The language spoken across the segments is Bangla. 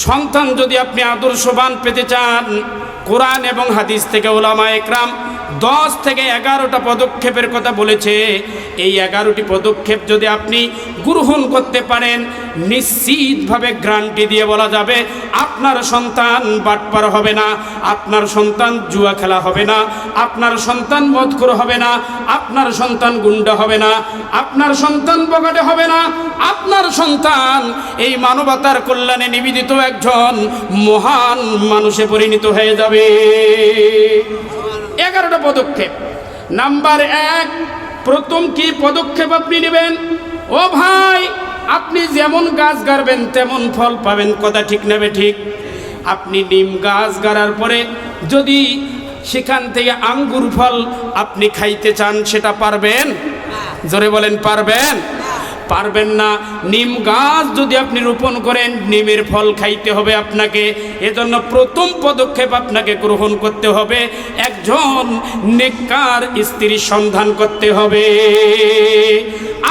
সন্তান যদি আপনি আদর্শবান পেতে চান কোরআন এবং হাদিস থেকে ওলামা একরাম দশ থেকে এগারোটা পদক্ষেপের কথা বলেছে। এই এগারোটি পদক্ষেপ যদি আপনি গ্রহণ করতে পারেন, নিশ্চিতভাবে গ্রান্টি দিয়ে বলা যাবে, আপনার সন্তান বাটপার হবে না, আপনার সন্তান জুয়া খেলা হবে না, আপনার সন্তান মদখোর হবে না, আপনার সন্তান গুন্ডা হবে না, আপনার সন্তান বগাটে হবে না, আপনার সন্তান এই মানবতার কল্যাণে নিবেদিত একজন মহান মানুষে পরিণত হয়ে যাবে। এগারোটা পদক্ষেপ। নাম্বার এক প্রথম কি পদক্ষেপ আপনি নেবেন? ও ভাই আপনি যেমন গাছ গাড়বেন তেমন ফল পাবেন। কথা ঠিক নেবে ঠিক? আপনি নিম গাছ গাড়ার পরে যদি সেখান থেকে আঙ্গুর ফল আপনি খাইতে চান সেটা পারবেন? জোরে বলেন পারবেন? পারবেন না। নিম গাছ যদি আপনি রোপণ করেন, নিমের ফল খাইতে হবে আপনাকে। এজন্য প্রথম পদক্ষেপ আপনাকে গ্রহণ করতে হবে। একজন নেককার স্ত্রীর সন্ধান করতে হবে।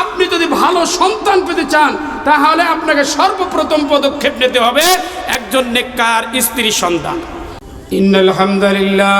আপনি যদি ভালো সন্তান পেতে চান, তাহলে আপনাকে সর্বপ্রথম পদক্ষেপ নিতে হবে একজন নেককার স্ত্রীর সন্তান ইন্নাল হামদুলিল্লাহ।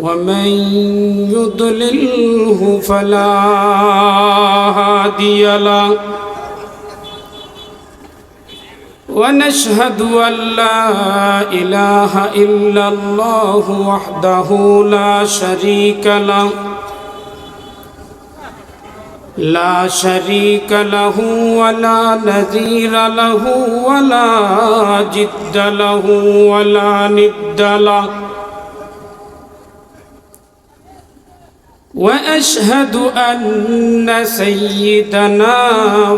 ومن يضلله فلا هادي له. ونشهد أن لا إله إلا الله وحده لا شريك له. لا شريك له ولا نذير له ولا جد له ولا ند له. وأشهد أن سيدنا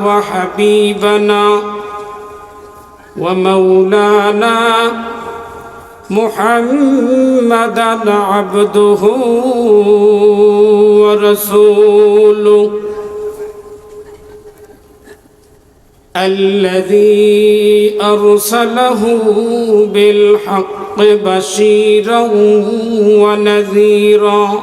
وحبيبنا ومولانا محمدا عبده ورسوله الذي أرسله بالحق بشيرا ونذيرا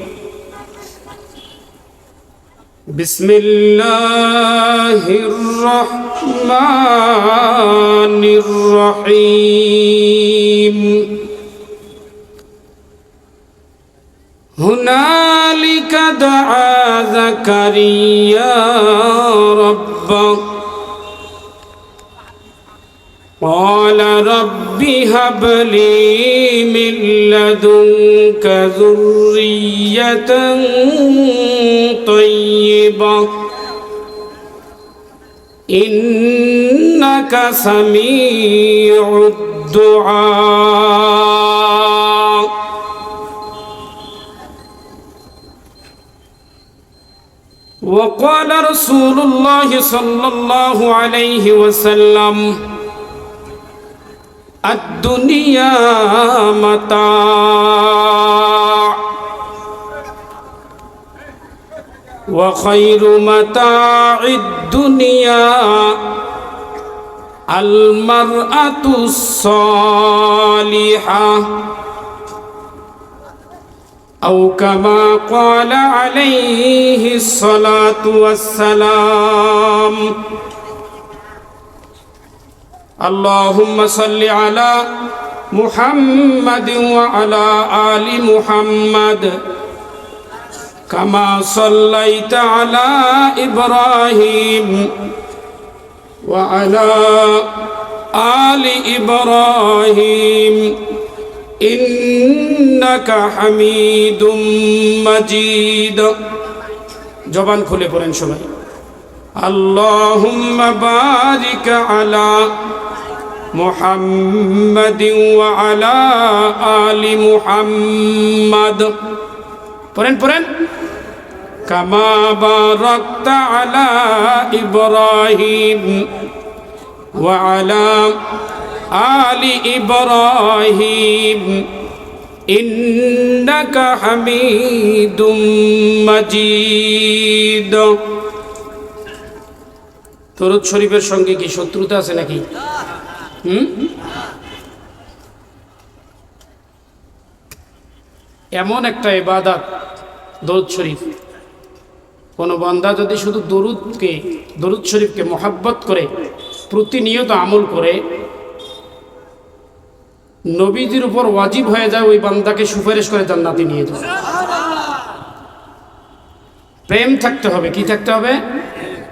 بسم الله الرحمن الرحيم. هنالك دعا زكريا ربه. قال رب هب لي من لدنك ذرية طيبة. إنك سميع الدعاء. وقال رسول الله صلى الله عليه وسلم الدنيا متاع. وخير متاع الدنيا المرأة الصالحة. أو كما قال عليه الصلاة والسلام اللهم صل على محمد وعلى آل محمد كما صليت على إبراهيم وعلى آل إبراهيم إنك حميد مجيد জবান খুলে পড়েন সবাই اللهم بارك على محمد وعلى آل محمد পড়েন পড়েন كما باركت على إبراهيم وعلى آل إبراهيم إنك حميد مجيد তরুদ শরীফের সঙ্গে কি শত্রুতা আছে নাকি হুম? এমন একটা ইবাদত দরুদ শরীফ। কোনো বান্দা যদি শুধু দরুদকে, দরুদ শরীফকে মোহাব্বত করে, প্রতিনিয়ত আমল করে, নবীজির উপর ওয়াজিব হয়ে যায় ওই বান্দাকে সুপারিশ করে জান্নাতে নিয়ে যায় প্রেম থাকতে হবে, কি থাকতে হবে?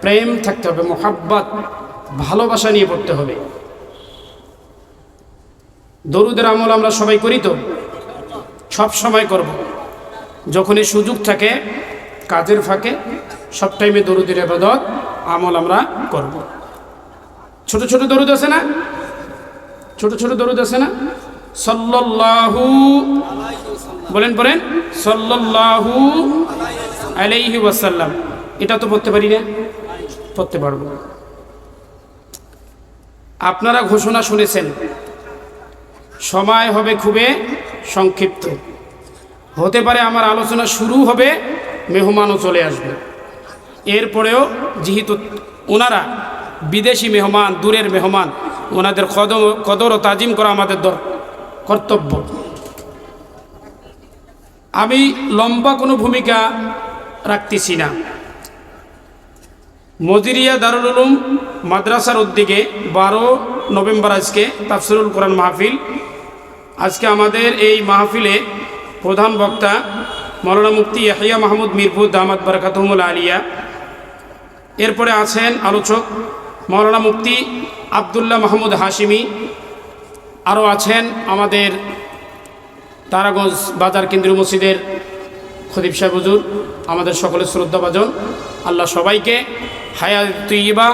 প্রেম থাকতে হবে, মোহাব্বত, ভালোবাসা নিয়ে পড়তে হবে। দরুদের আমল আমরা সবাই করি তো? সব সময় করব। যখনই সুযোগ থাকে, কাজের ফাঁকে সব টাইমে দরুদের আবাদত আমল আমরা করব। ছোট ছোট দরুদ আছে না? ছোট ছোট দরুদ আছে না? সল্লাল্লাহু বলেন বলেন, সল্লাল্লাহু আলাইহি ওয়াসাল্লাম। এটা তো পড়তে পারি না? পড়তে পারব। আপনারা ঘোষণা শুনেছেন সময় হবে খুবই সংক্ষিপ্ত। হতে পারে আমার আলোচনা শুরু হবে, মেহমানও চলে আসবে। এরপরেও যেহেতু ওনারা বিদেশি মেহমান, দূরের মেহমান, ওনাদের কদর কদর ও তাজিম করা আমাদের দর, কর্তব্য। আমি লম্বা কোনো ভূমিকা রাখতেছি না। মজিরিয়া দারুল উলুম মাদ্রাসার উদ্যোগে বারো নভেম্বর আজকে তাফসিরুল কোরআন মাহফিল আজকে আমাদের এই মাহফিলে প্রধান বক্তা মৌলানা মুফতি ইয়াহিয়া মাহমুদ মিরপুর দামাদ বারকাতহমুল আলিয়া। এরপরে আছেন আলোচক মৌলানা মুফতি আবদুল্লাহ মাহমুদ হাশিমি। আরও আছেন আমাদের তারাগঞ্জ বাজার কেন্দ্রীয় মসজিদের খদিব সাহেব হুজুর, আমাদের সকলের শ্রদ্ধাভাজন। আল্লাহ সবাইকে হায়াত তৈবা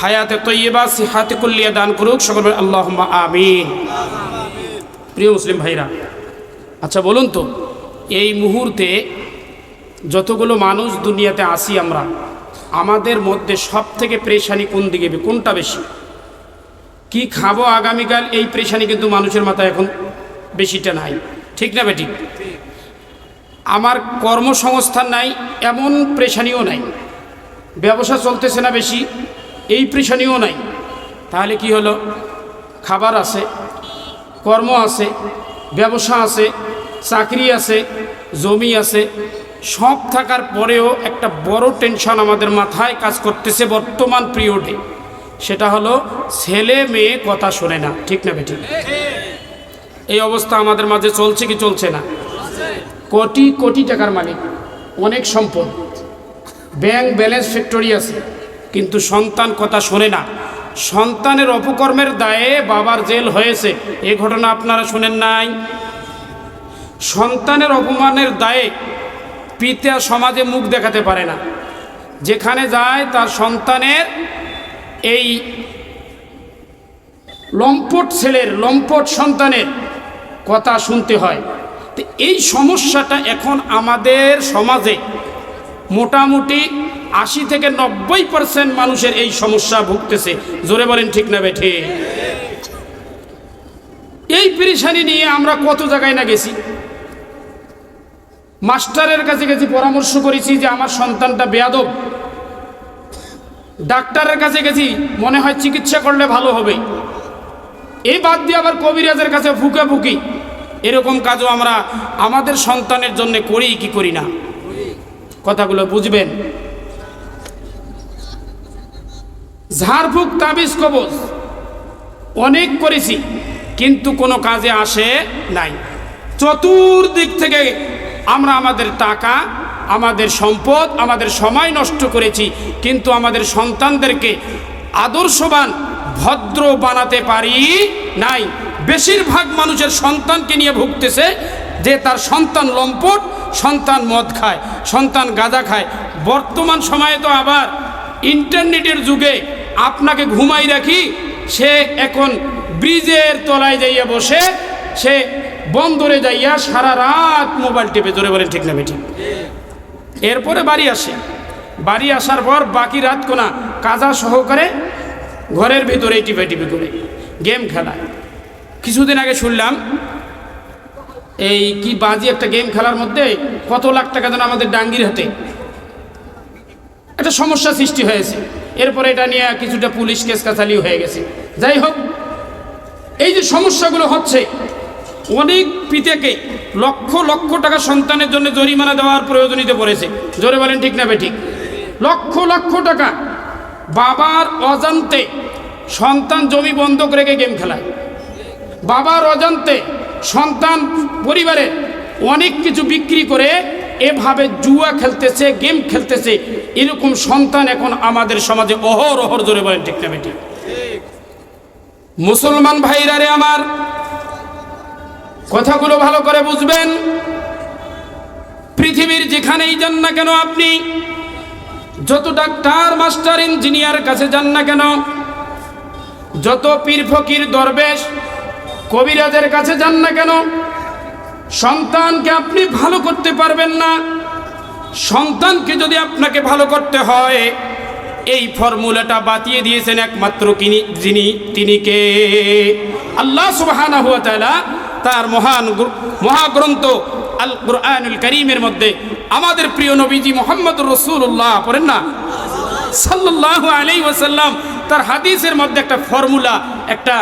হায়াতে তৈবা সিহাতে কুল্লিয়া দান করুক। সকল আল্লাহ আমিন। প্রিয় মুসলিম ভাইরা আচ্ছা বলুন তো, এই মুহূর্তে যতগুলো মানুষ দুনিয়াতে আসি আমরা, আমাদের মধ্যে সব থেকে প্রেশানি কোন দিকে, কোনটা বেশি? কি খাব আগামীকাল? এই প্রেশানি কিন্তু মানুষের মাথায় এখন বেশিটা নাই ঠিক না বেটি আমার কর্মসংস্থান নাই, এমন প্রেশানিও নাই। ব্যবসা চলতেছে না বেশি, এই প্রেশানিও নাই। তাহলে কি হলো? খাবার আছে কর্ম আছে, ব্যবসা আছে, চাকরি আছে, জমি আছে, সব থাকার পরেও একটা বড় টেনশন আমাদের মাথায় কাজ করতেছে বর্তমান পিরিয়ডে সেটা হলো ছেলে মেয়ে কথা শোনে না, ঠিক না বেঠিক? এই অবস্থা আমাদের মাঝে চলছে কি চলছে না? কোটি কোটি টাকার মালিক, অনেক সম্পদ। ব্যাংক ব্যালেন্স ফ্যাক্টরি আছে, কিন্তু সন্তান কথা শোনে না। সন্তানের অপকর্মের দায়ে বাবার জেল হয়েছে। এ ঘটনা আপনারা শুনেন নাই। সন্তানের অপমানের দায়ে পিতা সমাজে মুখ দেখাতে পারে না। যেখানে যায় তার সন্তানের এই লম্পট ছেলের, লম্পট সন্তানের কথা শুনতে হয়। তো এই সমস্যাটা এখন আমাদের সমাজে মোটামুটি আশি থেকে নব্বই পার্সেন্ট মানুষের এই সমস্যা ভুগতেছে। জোরে বলেন ঠিক না বেঠে? এই পেরেশানি নিয়ে আমরা কত জায়গায় না গেছি। মাস্টারের কাছে গেছি, পরামর্শ করেছি যে আমার সন্তানটা বেয়াদব। ডাক্তারের কাছে গেছি, মনে হয় চিকিৎসা করলে ভালো হবে। এই বাদ দিয়ে আবার কবিরাজের কাছে ফুকে ফুকি এরকম কাজও আমরা আমাদের সন্তানের জন্য করি কি করি না? কথাগুলো বুঝবেন? ঝাড়ফুক, তাবিজ, কবজ। অনেক করেছি, কিন্তু কোনো কাজে আসে নাই। চতুর্দিক থেকে আমরা আমাদের টাকা, আমাদের সম্পদ, আমাদের সময় নষ্ট করেছি, কিন্তু আমাদের সন্তানদেরকে আদর্শবান, ভদ্র বানাতে পারি নাই। বেশিরভাগ মানুষের সন্তানকে নিয়ে ভুগতেছে যে তার সন্তান লম্পট, সন্তান মদ খায়, সন্তান গাঁজা খায়। বর্তমান সময়ে তো আবার ইন্টারনেটের যুগে আপনাকে ঘুমাই রাখি, সে এখন ব্রিজের তলায় যাইয়া বসে, সে বন্দরে যাইয়া সারা রাত মোবাইল টিপে, জোরে বলেন ঠিক না ঠিক এরপরে বাড়ি আসে। বাড়ি আসার পর বাকি রাত কোনা কাজা সহকারে ঘরের ভিতরে টিপে টিপে করে, গেম খেলা কিছুদিন আগে শুনলাম, এই কি বাজি একটা গেম খেলার মধ্যে কত লাখ টাকা যেন আমাদের ডাঙ্গির হাতে একটা সমস্যা সৃষ্টি হয়েছে। এরপরে এটা নিয়ে কিছুটা পুলিশ কেস কাছালিও হয়ে গেছে। যাই হোক, এই যে সমস্যাগুলো হচ্ছে, অনেক পিতাকে লক্ষ লক্ষ টাকা সন্তানের জন্য জরিমানা দেওয়ার প্রয়োজনীয়তা পড়েছে। জোরে বলেন, ঠিক না ঠিক? লক্ষ লক্ষ টাকা বাবার অজান্তে সন্তান জমি বন্ধক রেখে গেম খেলায়। বাবার অজান্তে সন্তান পরিবারে অনেক কিছু বিক্রি করে এভাবে জুয়া খেলতেছে, গেম খেলতেছে, এরকম সন্তান এখন আমাদের সমাজে অহর অহর জোরে বলেন, ঠিক না বেটি মুসলমান ভাইরা রে আমার, কথাগুলো ভালো করে বুঝবেন? পৃথিবীর যেখানেই যান না কেন আপনি, যত ডাক্তার, মাস্টার, ইঞ্জিনিয়ার কাছে যান না কেন, যত পীর ফকির, দরবেশ, কবিরাজের কাছে যান না কেন সন্তানকে আপনি ভালো করতে পারবেন না। সন্তানকে যদি আপনাকে ভালো করতে হয়, এই ফর্মুলাটা বাতিয়ে দিয়েছেন একমাত্র কিনি যিনি, তিনি কে? আল্লাহ সুবহানাহু ওয়া তাআলা তার মহান মহাগ্রন্থ আল কুরআনুল করিমের মধ্যে আমাদের প্রিয় নবীজি মোহাম্মদ রসুল্লাহ পড়েন না? সাল্লাল্লাহু আলাইহি ওয়াসাল্লাম তার হাদিসের মধ্যে একটা ফর্মুলা, একটা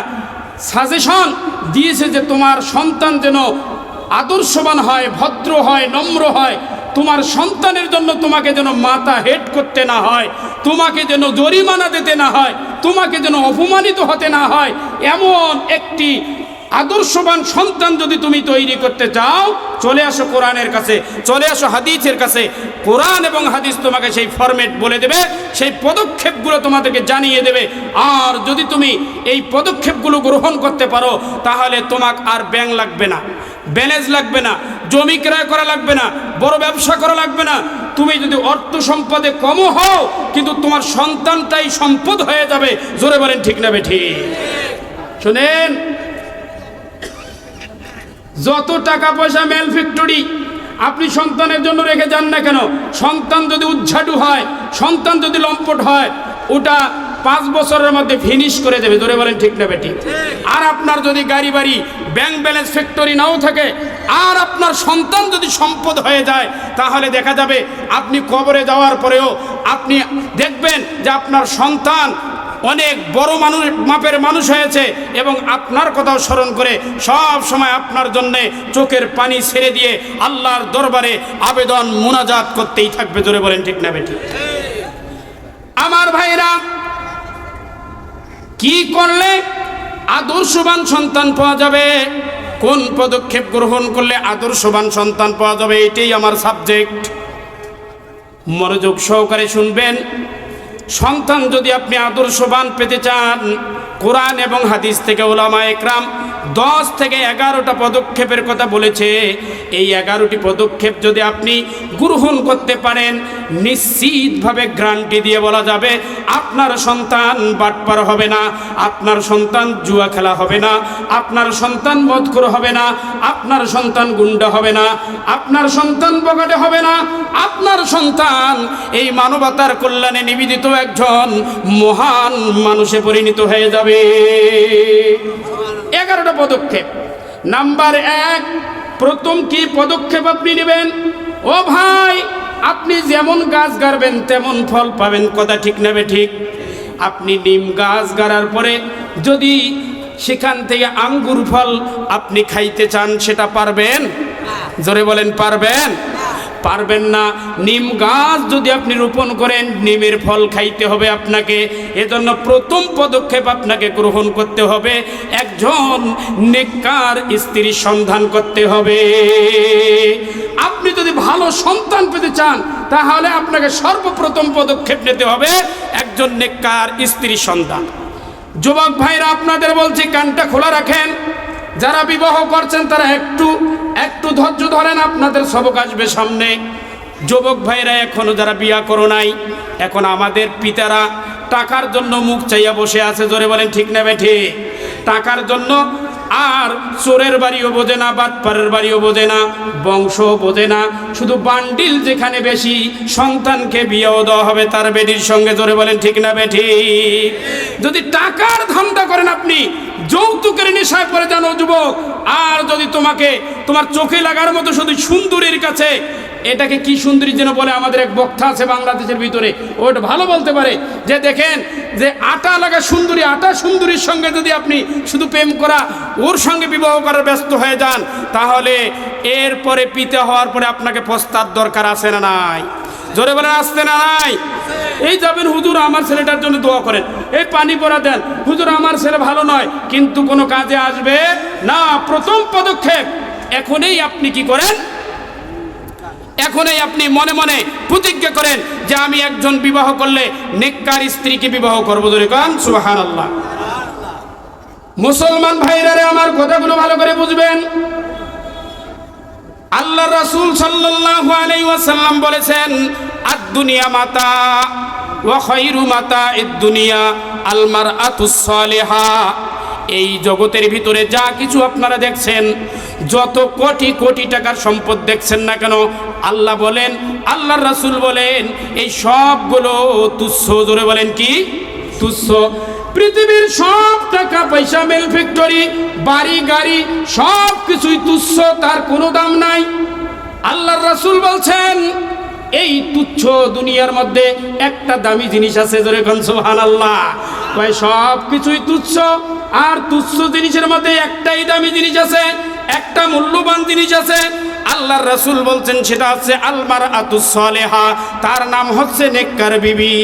সাজেশন দিয়েছে যে তোমার সন্তান যেন আদর্শবান হয়, ভদ্র হয়, নম্র হয়। তোমার সন্তানের জন্য তোমাকে যেন মাথা হেড করতে না হয়, তোমাকে যেন জরিমানা দিতে না হয়, তোমাকে যেন অপমানিত হতে না হয়। এমন একটি আদর্শবান সন্তান যদি তুমি তৈরি করতে চাও, চলে আসো কোরআনের কাছে, চলে আসো হাদিসের কাছে। কোরআন এবং হাদিস তোমাকে সেই ফরম্যাট বলে দেবে, সেই পদক্ষেপগুলো তোমাদেরকে জানিয়ে দেবে। আর যদি তুমি এই পদক্ষেপগুলো গ্রহণ করতে পারো, তাহলে তোমাক আর ব্যাং লাগবে না। ব্যালেন্স লাগবে না, জমি ক্রয় করা লাগবে না, বড় ব্যবসা করা লাগবে না। তুমি যদি অর্থ সম্পদে কমও হও, কিন্তু তোমার সন্তানটাই সম্পদ হয়ে যাবে। জোরে বলেন ঠিক না ঠিক শোনেন, যত টাকা পয়সা মেল ফ্যাক্টরি আপনি সন্তানের জন্য রেখে যান না কেন? সন্তান যদি উজ্ঝাটু হয়, সন্তান যদি লম্পট হয়, ওটা পাঁচ বছরের মধ্যে ফিনিশ করে দেবে। ধরে বলেন ঠিক না বেটি আর আপনার যদি গাড়ি বাড়ি ব্যাংক ব্যালেন্স ফ্যাক্টরি নাও থাকে, আর আপনার সন্তান যদি সম্পদ হয়ে যায়, তাহলে দেখা যাবে আপনি কবরে যাওয়ার পরেও আপনি দেখবেন যে আপনার সন্তান অনেক বড় মানুষ, মাপের মানুষ হয়েছে এবং আপনার কথাও স্মরণ করে সব সময় আপনার জন্যে চোখের পানি ছেড়ে দিয়ে আল্লাহর দরবারে আবেদন, মোনাজাত করতেই থাকবে। জোরে বলেন ঠিক না বেটি আমার ভাইরা কি করলে আদর্শবান সন্তান পাওয়া যাবে? কোন পদক্ষেপ গ্রহণ করলে আদর্শবান সন্তান পাওয়া যাবে? এটাই আমার সাবজেক্ট মনোযোগ সহকারে শুনবেন। সন্তান যদি আপনি আদর্শবান পেতে চান কোরআন এবং হাদিস থেকে ওলামা একরাম দশ থেকে এগারোটা পদক্ষেপের কথা বলেছে। এই এগারোটি পদক্ষেপ যদি আপনি গ্রহণ করতে পারেন, নিশ্চিতভাবে গ্রান্টি দিয়ে বলা যাবে, আপনার সন্তান বাটপার হবে না, আপনার সন্তান জুয়া খেলা হবে না, আপনার সন্তান মদখোর হবে না, আপনার সন্তান গুন্ডা হবে না, আপনার সন্তান বগাটে হবে না, আপনার সন্তান এই মানবতার কল্যাণে নিবেদিত একজন মহান মানুষে পরিণত হয়ে যাবে। এগারোটা পদক্ষেপ। নাম্বার এক, প্রথম কি পদক্ষেপ আপনি নেবেন? ও ভাই, আপনি যেমন গাছ গাড়বেন, তেমন ফল পাবেন। কথা ঠিক নেবে ঠিক? আপনি নিম গাছ গাড়ার পরে যদি সেখান থেকে আঙ্গুর ফল আপনি খাইতে চান, সেটা পারবেন? জোরে বলেন, পারবেন? পারবেন না। নিম গাছ যদি আপনি রোপণ করেন, নিমের ফল খাইতে হবে আপনাকে। এজন্য প্রথম পদক্ষেপ আপনাকে গ্রহণ করতে হবে। একজন নেককার স্ত্রীর সন্ধান করতে হবে। আপনি যদি ভালো সন্তান পেতে চান, তাহলে আপনাকে সর্বপ্রথম পদক্ষেপ নিতে হবে একজন নেককার স্ত্রীর সন্তান। যুবক ভাইরা, আপনাদের বলছি, কানটা খোলা রাখেন। যারা বিবাহ করছেন, তারা একটু একটু ধৈর্য ধরেন, আপনাদের সবক আসবে সামনে। যুবক ভাইরা এখনও যারা বিয়া করো নাই, এখন আমাদের পিতারা টাকার জন্য মুখ চাইয়া বসে আছে। জোরে বলেন, ঠিক নেবে ঠিক টাকার জন্য আর চোরের বাড়িও বোঝে না, বাটপারের বাড়িও বোঝে না বংশ বোঝে না। শুধু বান্ডিল যেখানে বেশি, সন্তানকে বিয়েও দেওয়া হবে তার বেডির সঙ্গে। জোরে বলেন, ঠিক না বেঠি? যদি টাকার ধান্দা করেন আপনি, যৌতুকের নেশায় পড়ে জানো যুবক। আর যদি তোমাকে, তোমার চোখে লাগার মতো শুধু সুন্দরীর কাছে এটাকে কি সুন্দরী যেন বলে আমাদের এক বক্তা আছে বাংলাদেশের ভিতরে, ওটা ভালো বলতে পারে। যে দেখেন, যে আটা লাগা সুন্দরী, আটা সুন্দরীর সঙ্গে যদি আপনি শুধু প্রেম করা, ওর সঙ্গে বিবাহ করার ব্যস্ত হয়ে যান, তাহলে এরপরে পিতে হওয়ার পরে আপনাকে পস্তার দরকার আছে না নাই? জোরে বলে আসতে না নাই? এই যাবেন, হুজুর আমার ছেলেটার জন্য দোয়া করেন। এই পানি পরা দেন, হুজুর আমার ছেলে ভালো নয়, কিন্তু কোনো কাজে আসবে না। প্রথম পদক্ষেপ, এখনই আপনি কি করেন? এখনই আপনি মনে মনে প্রতিজ্ঞা করেন যে আমি একজন বিবাহ করলে নেককার স্ত্রীকে বিবাহ করব ধরে কান? সুহান আল্লাহ মুসলমান ভাইরারে আমার কথাগুলো ভালো করে বুঝবেন। আল্লাহ রাসূল সাল্লাল্লাহু আলাইহি ওয়াসাল্লাম বলেছেন আদ দুনিয়া মাতা ওয়া খায়রু মাতা ইদ দুনিয়া আল মারআতুস সালিহা এই জগতের ভিতরে যা কিছু আপনারা দেখছেন যত কোটি কোটি টাকার সম্পদ দেখছেন না কেন, আল্লাহ বলেন, আল্লাহর রাসুল বলেন, এই সবগুলো তুচ্ছ, জোরে বলেন কি? তুচ্ছ। পৃথিবীর সব টাকা, পয়সা মেল ফ্যাক্টরি বাড়ি, গাড়ি, সব কিছুই তুচ্ছ, তার কোনো দাম নাই। আল্লাহর রাসূল বলছেন, এই তুচ্ছ দুনিয়ার মধ্যে একটা দামি জিনিস আছে, জোরে সুবহান আল্লাহ সব কিছুই তুচ্ছ, আর তুচ্ছ জিনিসের মধ্যে একটাই দামি জিনিস আছে একটা মূল্যবান জিনিস আছে। আল্লাহর রাসূল বলছেন, সেটা হচ্ছে আলমার আতুসলেহা তার নাম হচ্ছে নেককার বিবি।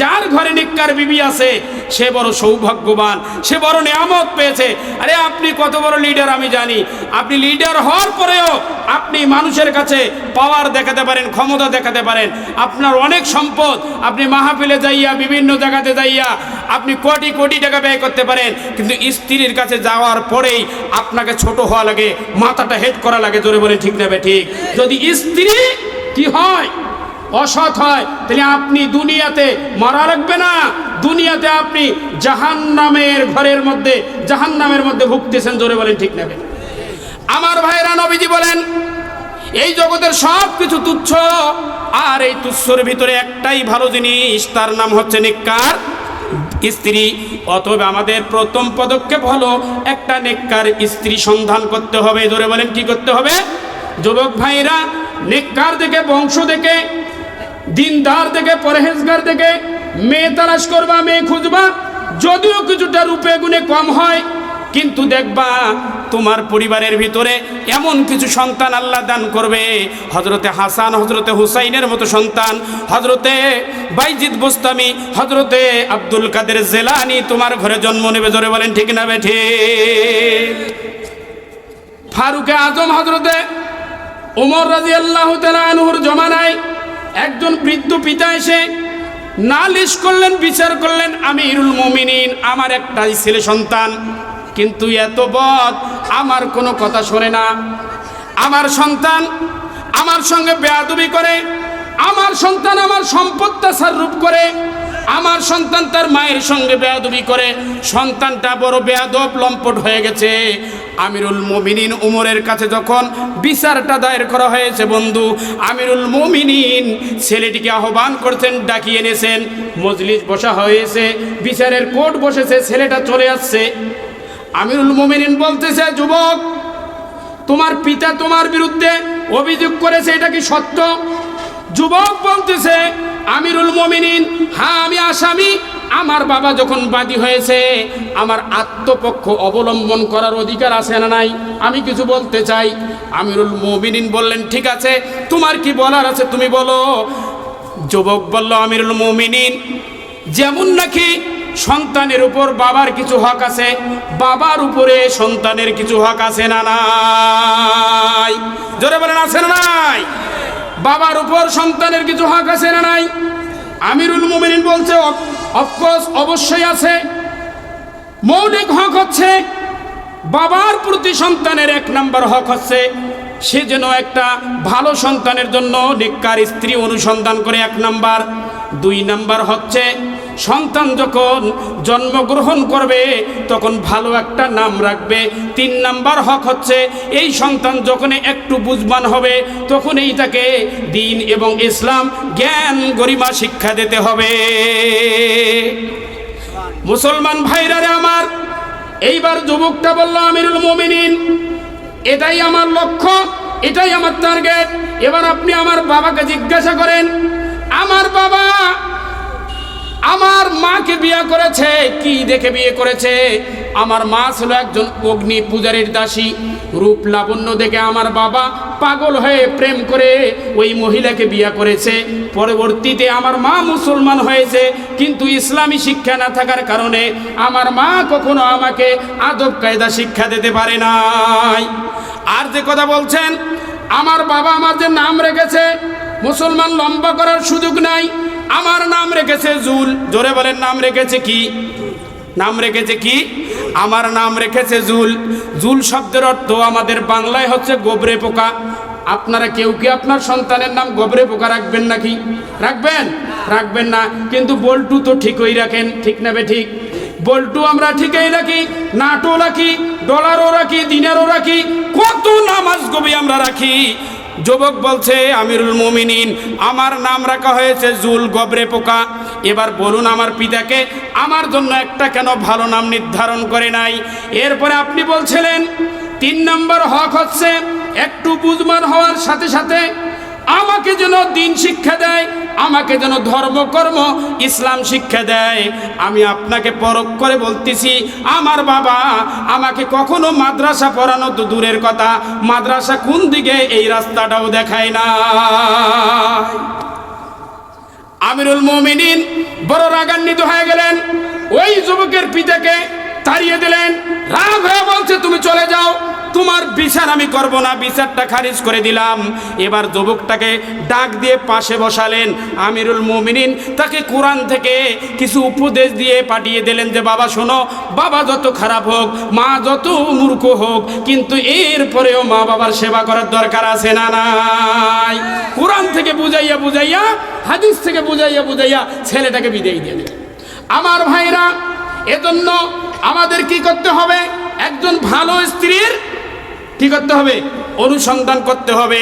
যার ঘরে নেককার বিবি আছে সে বড় সৌভাগ্যবান, সে বড় নিয়ামত পেয়েছে। আরে আপনি কত বড় লিডার আমি জানি। আপনি লিডার হওয়ার পরেও আপনি মানুষের কাছে পাওয়ার দেখাতে পারেন, ক্ষমতা দেখাতে পারেন। আপনার অনেক সম্পদ আপনি মাহফিলে যাইয়া, বিভিন্ন জায়গাতে যাইয়া আপনি কোটি কোটি টাকা ব্যয় করতে পারেন। কিন্তু স্ত্রীর কাছে যাওয়ার পরেই আপনাকে ছোট হওয়া লাগে, মাথাটা হেড করা লাগে, জোরে বলে ঠিক নেবে ঠিক? যদি স্ত্রী কি হয়? অসৎ হয়, তাহলে আপনি দুনিয়াতে মারা রাখবে না। দুনিয়াতে আপনি জাহান নামের ঘরের মধ্যে জাহান নামের মধ্যে ভুগতেছেন, জোরে বলেন ঠিক নেবে আমার ভাইরা নবীজি বলেন, এই জগতের সব কিছু তুচ্ছ, আর এই তুচ্ছর ভিতরে একটাই ভালো জিনিস, তার নাম হচ্ছে নিকার স্ত্রী। অতএব আমাদের প্রথম পদক্ষেপ হলো একটা নেককার স্ত্রী সন্ধান করতে হবে। ধরে বলেন কি করতে হবে? যুবক ভাইরা, নেককার দেখে, বংশ দেখে দিনদার দেখে, পরহেজগার দেখে, মেয়ে তালাশ করবা, মেয়ে খুঁজবা, যদিও কিছুটা রূপে গুণে কম হয়, কিন্তু দেখবা তোমার পরিবারের ভিতরে এমন কিছু সন্তান আল্লাহ দান করবে। হজরতে হাসান হজরতে হুসাইনের মতো সন্তান হজরতে বাইজিদ বুস্তামি হজরতে আব্দুল কাদের জেলানি তোমার ঘরে জন্ম নেবে ধরে বলেন ঠিক না বেঠে? ফারুকে আজম হজরতে ওমর রাজি আল্লাহ তালুর জমানায় একজন বৃদ্ধ পিতা এসে নালিশ করলেন, বিচার করলেন আমি ইরুল মমিনিন, আমার একটাই ছেলে সন্তান। কিন্তু এত বধ আমার কোনো কথা শোনে না। আমার সন্তান আমার সঙ্গে বেয়াদবি করে, আমার সন্তান আমার সম্পদটা রূপ করে আমার সন্তান তার মায়ের সঙ্গে বেয়াদবি করে। সন্তানটা বড় বেয়াদব, লম্পট হয়ে গেছে। আমিরুল মুমিনিন উমরের কাছে যখন বিচারটা দায়ের করা হয়েছে, বন্ধু, আমিরুল মুমিনিন ছেলেটিকে আহ্বান করছেন, ডাকিয়ে এনেছেন, মজলিস বসা হয়েছে, বিচারের কোর্ট বসেছে, ছেলেটা চলে আসছে। আমিরুল মুমিনিন বলতেছে, যুবক, তোমার পিতা তোমার বিরুদ্ধে অভিযোগ করেছে, এটা কি সত্য? যুবক বলতেছে আমিরুল মমিনিন হ্যাঁ আমি আসামি। আমার বাবা যখন বাদী হয়েছে, আমার আত্মপক্ষ অবলম্বন করার অধিকার আছে না নাই? আমি কিছু বলতে চাই। আমিরুল মমিনিন বললেন, ঠিক আছে, তোমার কি বলার আছে তুমি বলো। যুবক বলল, আমিরুল মমিনিন, যেমন নাকি সন্তানের উপর বাবার কিছু হক আছে, বাবার উপরে সন্তানের কিছু হক আছে না নাই? জোরে বলেন, আছে না নাই? বাবার উপর সন্তানের কিছু হক আছে না নাই? আমিরুল মুমিনিন বলছে অফকোর্স অবশ্যই আছে। মৌলিক হক হচ্ছে, বাবার প্রতি সন্তানের এক নম্বর হক হচ্ছে, সে যেন একটা ভালো সন্তানের জন্য নিকার স্ত্রী অনুসন্ধান করে এক নাম্বার। দুই নাম্বার হচ্ছে সন্তান যখন জন্মগ্রহণ করবে, তখন ভালো একটা নাম রাখবে। তিন নাম্বার হক হচ্ছে, এই সন্তান যখন একটু বুঝবান হবে, তখনই তাকে দিন এবং ইসলাম, জ্ঞান, গরিমা শিক্ষা দিতে হবে। মুসলমান ভাইরারে আমার, এইবার যুবকটা বলল, আমিরুল মোমিনিন, এটাই আমার লক্ষ্য, এটাই আমার টার্গেট। এবার আপনি আমার বাবাকে জিজ্ঞাসা করেন, আমার বাবা আমার মাকে বিয়ে করেছে, কি দেখে বিয়ে করেছে? আমার মা ছিল একজন অগ্নি পূজারীর দাসী, রূপ লাবণ্য দেখে আমার বাবা পাগল হয়ে প্রেম করে ওই মহিলাকে বিয়ে করেছে। পরবর্তীতে আমার মা মুসলমান হয়েছে, কিন্তু ইসলামী শিক্ষা না থাকার কারণে আমার মা কখনো আমাকে আদব কায়দা শিক্ষা দিতে পারে নাই। আর যে কথা বলছেন, আমার বাবা আমার যে নাম রেখেছে, মুসলমান লম্বা করার সুযোগ নাই। আমার নাম রেখেছে জুল। জোরে বলেন, নাম রেখেছে কি? নাম রেখেছে কি? আমার নাম রেখেছে জুল। জুল শব্দের অর্থ আমাদের বাংলায় হচ্ছে গোবরে পোকা। আপনারা কেউ কি আপনার সন্তানের নাম গোবরে পোকা রাখবেন নাকি? রাখবেন? রাখবেন না। কিন্তু বল্টু তো ঠিকই রাখেন। ঠিক নেবে ঠিক? বল্টু আমরা ঠিকই রাখি, নাটও রাখি, ডলারও রাখি, দিনারও রাখি। কত নামাজ গবি আমরা রাখি। যুবক বলছে, আমিরুল মুমিনিন, আমার নাম রাখা হয়েছে জুল গবরে পোকা। এবার বলুন আমার পিতাকে, আমার জন্য একটা কেন ভালো নাম নির্ধারণ করে নাই? এরপরে আপনি বলছিলেন, তিন নম্বর হক হচ্ছে একটু বুঝমান হওয়ার সাথে সাথে আমাকে যেন দিন শিক্ষা দেয়, আমাকে যেন ধর্মকর্ম, ইসলাম শিক্ষা দেয়। আমি আপনাকে পরখ করে বলতেছি, আমার বাবা আমাকে কখনো মাদ্রাসা পড়ানো তো দূরের কথা, মাদ্রাসা কোন দিকে এই রাস্তাটাও দেখায় না। আমিরুল মোমিনিন বড় রাগান্বিত হয়ে গেলেন, ওই যুবকের পিতাকে তাড়িয়ে দিলেন, রাগ হয়ে বলছে, তুমি চলে যাও। তোমার বিচার আমি করব না, বিচারটা খারিজ করে দিলাম। এবার যুবকটাকে ডাক দিয়ে পাশে বসালেন। আমিরুল মুমিনিন তাকে কোরআন থেকে কিছু উপদেশ দিয়ে পাঠিয়ে দিলেন যে, বাবা, শোনো, বাবা যত খারাপ হোক, মা যত মূর্খ হোক, কিন্তু এরপরেও মা বাবার সেবা করার দরকার আছে না নাই? কোরআন থেকে বুঝাইয়া বুঝাইয়া, হাদিস থেকে বুঝাইয়া বুঝাইয়া ছেলেটাকে বিদায় দিয়ে দিলেন। আমার ভাইরা, এজন্য আমাদের কি করতে হবে? একজন ভালো স্ত্রীর কি করতে হবে? অনুসন্ধান করতে হবে।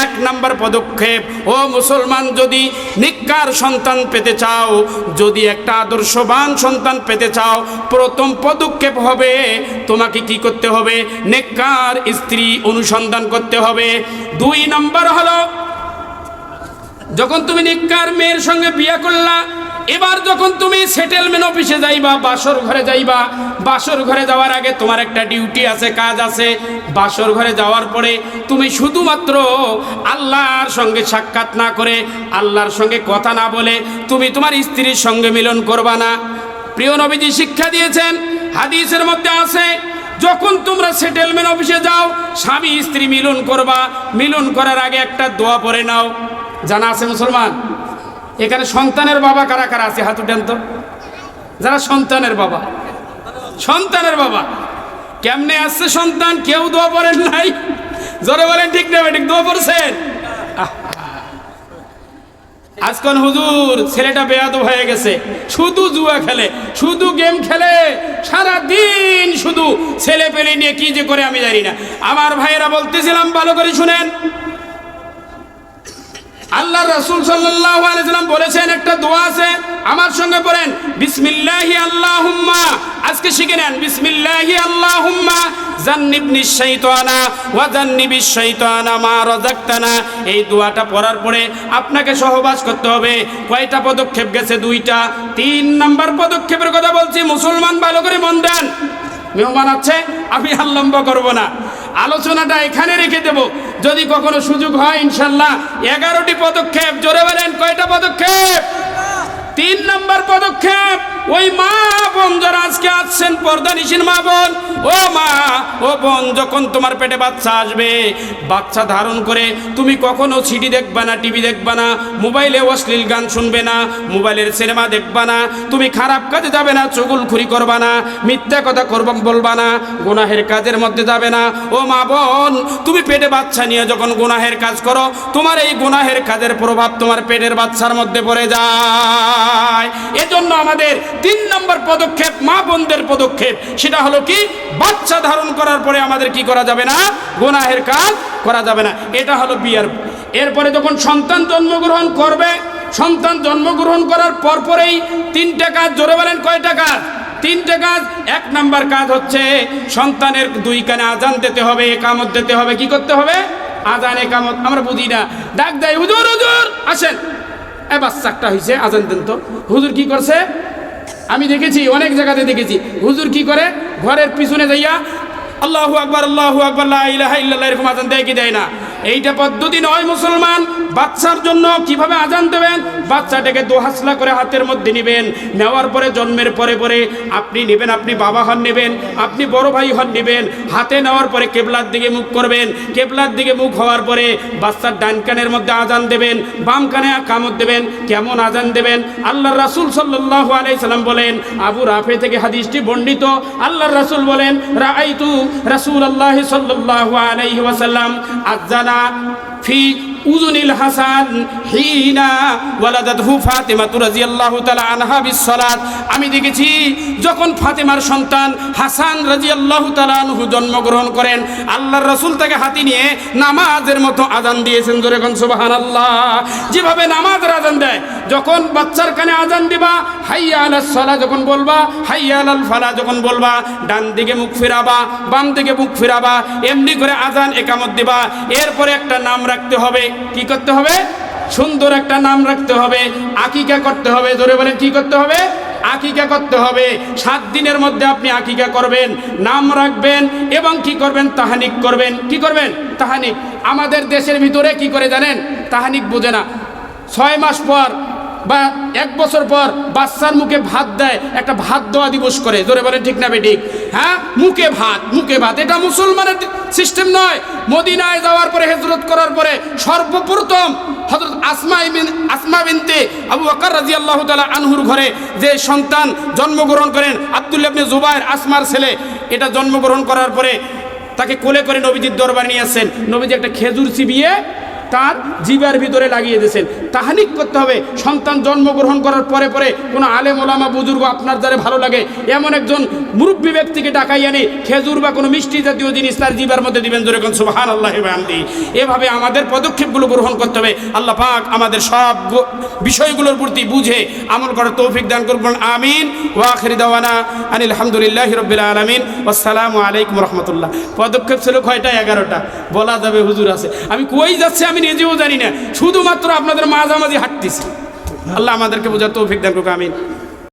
এক নাম্বার পদক্ষেপ, ও মুসলমান যদি নিকার সন্তান পেতে চাও, যদি একটা আদর্শবান সন্তান পেতে চাও, প্রথম পদক্ষেপ হবে তোমাকে কি করতে হবে? নেককার স্ত্রী অনুসন্ধান করতে হবে। দুই নাম্বার হলো, যখন তুমি নিকার মেয়ের সঙ্গে বিয়ে করলা এবার যখন তুমি সেটেলমেন্ট অফিসে যাইবা, বাসর ঘরে যাইবা, বাসর ঘরে যাওয়ার আগে তোমার একটা ডিউটি আছে, কাজ আছে। বাসর ঘরে যাওয়ার পরে তুমি শুধুমাত্র আল্লাহর সঙ্গে সাক্ষাৎ না করে আল্লাহর সঙ্গে কথা না বলে তুমি তোমার স্ত্রীর সঙ্গে মিলন করবা না। প্রিয় নবীজি শিক্ষা দিয়েছেন, হাদিসের মধ্যে আছে, যখন তোমরা সেটেলমেন্ট অফিসে যাও, স্বামী স্ত্রী মিলন করবা। মিলন করার আগে একটা দোয়া পরে নাও। জানা আছে মুসলমান? এখানে সন্তানের বাবা কারা কারা আছে? হাত উঠেন তো। যারা সন্তানের বাবা। সন্তানের বাবা। কেমনে আসছে সন্তান? কেউ দোয়া পড়েন নাই? জোরে বলেন, ঠিক না ঠিক, দোয়া পড়ছেন? আজকাল হুজুর ছেলেটা বেয়াদ হয়ে গেছে। শুধু জুয়া খেলে, শুধু গেম খেলে সারা দিন শুধু ছেলে পেলে নিয়ে কি যে করে আমি জানি না। আমার ভাইয়েরা বলতেছিলাম, ভালো করে শুনেন। আল্লাহ রসুল আলাইসাল্লাম বলেছেন, একটা দোয়া আছে। আমার সঙ্গে পড়েন, বিসমিল্লাহি আল্লাহুম্মা। আজকে শিখে নেন, বিসমিল্লাহি আল্লাহুম্মা। জান্নিবনি ওয়া মা এই দোয়াটা পড়ার পরে আপনাকে সহবাস করতে হবে। পদক্ষেপ গেছে? দুইটা। তিন নাম্বার পদক্ষেপের কথা বলছি, মুসলমান মন দেন। মেহমান আছে, আমি না। আলোচনাটা এখানে রেখে দেব। যদি কখনো সুযোগ হয় ইনশাল্লাহ এগারোটি পদক্ষেপ, জোরে বলেন, কয়টা পদক্ষেপ? তিন নম্বর পদক্ষেপ, ওই মা আজকে আসছেন পর্দা নিশিন মা বোন। ও মা, ও বোন, যখন তোমার পেটে বাচ্চা আসবে, বাচ্চা ধারণ করে তুমি কখনো সিডি দেখবা না টিভি দেখবা না, মোবাইলে অশ্লীল গান শুনবে না, মোবাইলের সিনেমা দেখবা না, তুমি খারাপ কাজে যাবে না চুগুলখুরি করবা না, মিথ্যা কথা করবা, বলবা না, গুনাহের কাজের মধ্যে যাবে না। ও মা বোন, তুমি পেটে বাচ্চা নিয়ে যখন গুনাহের কাজ করো, তোমার এই গুনাহের কাজের প্রভাব তোমার পেটের বাচ্চার মধ্যে পড়ে যায়। এজন্য আমাদের তিন নম্বর পদক্ষেপ মা বোনদের পদক্ষেপ, সেটা হলো কি? বাচ্চা ধারণ করার পরে আমাদের কি করা যাবে না? গুনাহের কাজ করা যাবে না। এটা হলো বিয়ার। এরপরে যখন সন্তান জন্মগ্রহণ করবে, সন্তান জন্মগ্রহণ করার পরপরেই তিনটা কাজ, জোরে বলেন কয়টা কাজ? তিনটে কাজ। এক নাম্বার কাজ হচ্ছে সন্তানের দুই কানে আজান দিতে হবে, একামত দিতে হবে। কি করতে হবে? আজান একামত। আমরা বুঝি না। ডাক দেয়, হুজুর হুজুর, আসেন। এ বাচ্চা একটা হয়েছে আজান দেন তো। হুজুর কি করছে? আমি দেখেছি, অনেক জায়গাতে দেখেছি। হুজুর কি করে? ঘরের পিছনে যাইয়া আল্লাহু আকবর আল্লাহু আকবর ইলাহা ইল্লাল্লাহ এরকম আজান দেয় কি দেয় না? এইটা পদ্ধতি নয় মুসলমান। বাচ্চার জন্য কীভাবে আজান দেবেন? বাচ্চাটাকে দোহাসলা করে হাতের মধ্যে নেবেন। নেওয়ার পরে জন্মের পরে পরে আপনি নেবেন, আপনি বাবা হন নেবেন, আপনি বড় ভাই হন নেবেন। হাতে নেওয়ার পরে কেবলার দিকে মুখ করবেন। কেবলার দিকে মুখ হওয়ার পরে বাচ্চার ডান কানের মধ্যে আজান দেবেন, বাম কানে কামত দেবেন। কেমন আজান দেবেন? আল্লাহ রাসুল সাল্লাহ আলাইসাল্লাম বলেন, আবু রাফে থেকে হাদিসটি বর্ণিত। আল্লাহ রাসুল বলেন, রাআইতু রাসূল আল্লাহ সাল্লাল্লাহু আলাইহি ওয়াসাল্লাম আযানা ফি উজুনিল হাসান হিনা ওয়ালাদাতহু ফাতিমা রাদিয়াল্লাহু তাআলা আনহা বিসসালাত। আমি দেখেছি যখন ফাতেমার সন্তান হাসান রাদিয়াল্লাহু তাআলা আনহু জন্মগ্রহণ করেন, আল্লাহর রাসূল তাকে হাতি নিয়ে নামাজের মতো আজান দিয়েছেন। জোরে কোন সুবহানাল্লাহ। যেভাবে নামাজের আজান দেয় যখন বাচ্চার কানে আজান দিবা, হাইয়া আলাস সালা যখন বলবা, হাইয়া আলাল ফালা যখন বলবা, ডান দিকে মুখ ফিরাবা, বাম দিকে মুখ ফিরাবা, এমনি করে আজান একামত দিবা। এরপরে একটা নাম রাখতে হবে। কি করতে হবে? সুন্দর একটা নাম রাখতে হবে। আকিকা করতে হবে। ধরে বলেন, কি করতে হবে? আকিকা করতে হবে। সাত দিনের মধ্যে আপনি আকিকা করবেন, নাম রাখবেন এবং কি করবেন? তাহানিক করবেন। কি করবেন? তাহানিক। আমাদের দেশের ভিতরে কি করে জানেন? তাহানিক বোঝে না। ছয় মাস পর বা এক বছর পর বাচ্চার মুখে ভাত দেয়, একটা ভাত দেওয়া দিবস করে। জোরে বলেন, ঠিক না বেঠিক হ্যাঁ? মুখে ভাত মুখে ভাত। এটা মুসলমানের সিস্টেম নয়। মদিনায় যাওয়ার পরে, হেজরত করার পরে সর্বপ্রথম হজরত আসমা বিন আসমা বিনতে আবু বকর রাদিয়াল্লাহু তাআলা আনহুর ঘরে যে সন্তান জন্মগ্রহণ করেন, আব্দুল্লাহ ইবনে জুবাইর, আসমার ছেলে, এটা জন্মগ্রহণ করার পরে তাকে কোলে করে নবীজির দরবারে নিয়ে আসছেন। নবীজি একটা খেজুর চিবিয়ে তার জিবার ভিতরে লাগিয়ে দিয়েছেন। তাহানিক করতে হবে। সন্তান জন্মগ্রহণ করার পরে পরে কোনো আলেম, ওলামা, বুজুর্গ আপনার যারা ভালো লাগে। এমন একজন মুরব্বী ব্যক্তিকে ডাকাই আনি, খেজুর বা কোনো মিষ্টি জাতীয় জিনিস তার জিবার মধ্যে দিবেন কোন সুবাহান আল্লাহ আমদি এভাবে আমাদের পদক্ষেপগুলো গ্রহণ করতে হবে। আল্লাহ পাক আমাদের সব বিষয়গুলোর প্রতি বুঝে আমল করার তৌফিক দান করবেন আমিন। ওয়াখিরি দাওয়ানা আনিল হামদুলিল্লাহ রবিল আলমিন। আসসালামু আলাইকুম রহমতুল্লাহ। পদক্ষেপ ছিল কয়টা? এগারোটা। বলা যাবে হুজুর আছে। আমি কই যাচ্ছে আমি? নিজেও জানি না। শুধুমাত্র আপনাদের মাঝামাঝি হাঁটতেছি। আল্লাহ আমাদেরকে বোঝা তৌফিক দান করুক আমিন।